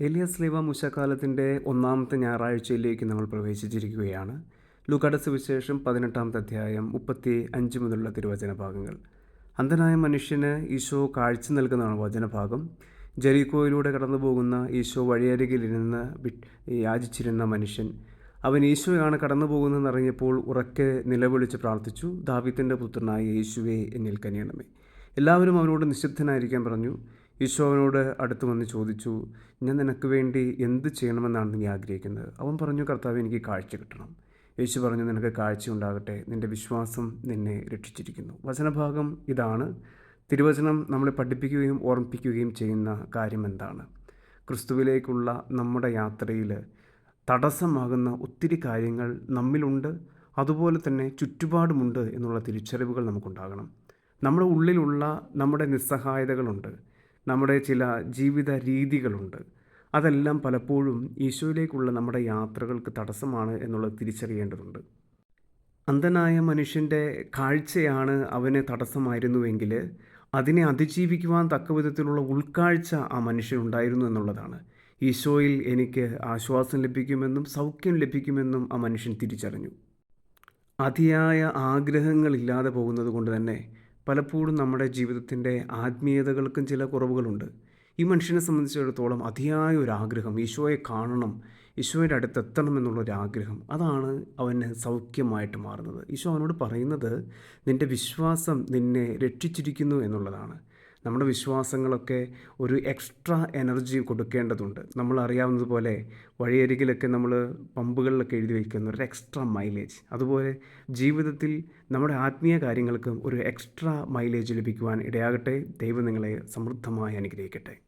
എലിയസ് ലീവ മുശക്കാലത്തിന്റെ ഒന്നാമത്തെ ഞായറാഴ്ചയിലേക്ക് നമ്മൾ പ്രവേശിച്ചിരിക്കുകയാണ്. ലൂക്കായുടെ സുവിശേഷം പതിനെട്ടാമത്തെ അധ്യായം മുപ്പത്തി അഞ്ച് മുതലുള്ള തിരുവചന ഭാഗങ്ങൾ അന്ധനായ മനുഷ്യന് ഈശോ കാഴ്ച നൽകുന്നതാണ് വചനഭാഗം. ജെറിക്കോയിലൂടെ കടന്നു പോകുന്ന ഈശോ വഴിയരികിലിരുന്ന് യാചിച്ചിരുന്ന മനുഷ്യൻ. അവൻ ഈശോയാണ് കടന്നു പോകുന്നതെന്ന് അറിഞ്ഞപ്പോൾ ഉറക്കെ നിലവിളിച്ച് പ്രാർത്ഥിച്ചു ദാവിത്തിന്റെ പുത്രനായ യേശുവേ എന്നിൽ കനിയണമേ. എല്ലാവരും അവനോട് നിശബ്ദനായിരിക്കാൻ പറഞ്ഞു ഈശോ അവനോട് അടുത്ത് വന്ന് ചോദിച്ചു ഞാൻ നിനക്ക് വേണ്ടി എന്ത് ചെയ്യണമെന്നാണ് നീ ആഗ്രഹിക്കുന്നത്? അവൻ പറഞ്ഞു കർത്താവ് എനിക്ക് കാഴ്ച കിട്ടണം. യേശു പറഞ്ഞു നിനക്ക് കാഴ്ച ഉണ്ടാകട്ടെ നിന്റെ വിശ്വാസം നിന്നെ രക്ഷിച്ചിരിക്കുന്നു. വചനഭാഗം ഇതാണ്. തിരുവചനം നമ്മളെ പഠിപ്പിക്കുകയും ഓർമ്മിപ്പിക്കുകയും ചെയ്യുന്ന കാര്യം എന്താണ്? ക്രിസ്തുവിലേക്കുള്ള നമ്മുടെ യാത്രയിൽ തടസ്സമാകുന്ന ഒത്തിരി കാര്യങ്ങൾ നമ്മിലുണ്ട് അതുപോലെ തന്നെ ചുറ്റുപാടുമുണ്ട് എന്നുള്ള തിരിച്ചറിവുകൾ നമുക്കുണ്ടാകണം. നമ്മുടെ ഉള്ളിലുള്ള നമ്മുടെ നിസ്സഹായതകളുണ്ട്. നമ്മുടെ ചില ജീവിത രീതികളുണ്ട് അതെല്ലാം പലപ്പോഴും ഈശോയിലേക്കുള്ള നമ്മുടെ യാത്രകൾക്ക് തടസ്സമാണ് എന്നുള്ളത് തിരിച്ചറിയേണ്ടതുണ്ട്. അന്ധനായ മനുഷ്യന്റെ കാഴ്ചയാണ് അവന് തടസ്സമായിരുന്നുവെങ്കിൽ അതിനെ അതിജീവിക്കുവാൻ തക്ക വിധത്തിലുള്ള ഉൾക്കാഴ്ച ആ മനുഷ്യനുണ്ടായിരുന്നു എന്നുള്ളതാണ്. ഈശോയിൽ എനിക്ക് ആശ്വാസം ലഭിക്കുമെന്നും സൗഖ്യം ലഭിക്കുമെന്നും ആ മനുഷ്യൻ തിരിച്ചറിഞ്ഞു. അതിയായ ആഗ്രഹങ്ങളില്ലാതെ പോകുന്നത് കൊണ്ട് തന്നെ പലപ്പോഴും നമ്മുടെ ജീവിതത്തിന്റെ ആത്മീയതകൾക്കും ചില കുറവുകളുണ്ട്. ഈ മനുഷ്യനെ സംബന്ധിച്ചിടത്തോളം അതിയായ ഒരു ആഗ്രഹം ഈശോയെ കാണണം ഈശോയുടെ അടുത്ത് എത്തണം എന്നുള്ളൊരാഗ്രഹം അതാണ് അവന് സൗഖ്യമായിട്ട് മാറുന്നത്. ഈശോ അവനോട് പറയുന്നത് നിന്റെ വിശ്വാസം നിന്നെ രക്ഷിച്ചിരിക്കുന്നു എന്നുള്ളതാണ്. നമ്മുടെ വിശ്വാസങ്ങളൊക്കെ ഒരു എക്സ്ട്രാ എനർജി കൊടുക്കേണ്ടതുണ്ട്. നമ്മൾ അറിയാവുന്നതുപോലെ വഴിയരികിലൊക്കെ നമ്മൾ പമ്പുകളിലൊക്കെ എഴുതി വയ്ക്കുന്ന ഒരു എക്സ്ട്രാ മൈലേജ്. അതുപോലെ ജീവിതത്തിൽ നമ്മുടെ ആത്മീയ കാര്യങ്ങൾക്കും ഒരു എക്സ്ട്രാ മൈലേജ് ലഭിക്കുവാൻ ഇടയാകട്ടെ. ദൈവം നിങ്ങളെ സമൃദ്ധമായി അനുഗ്രഹിക്കട്ടെ.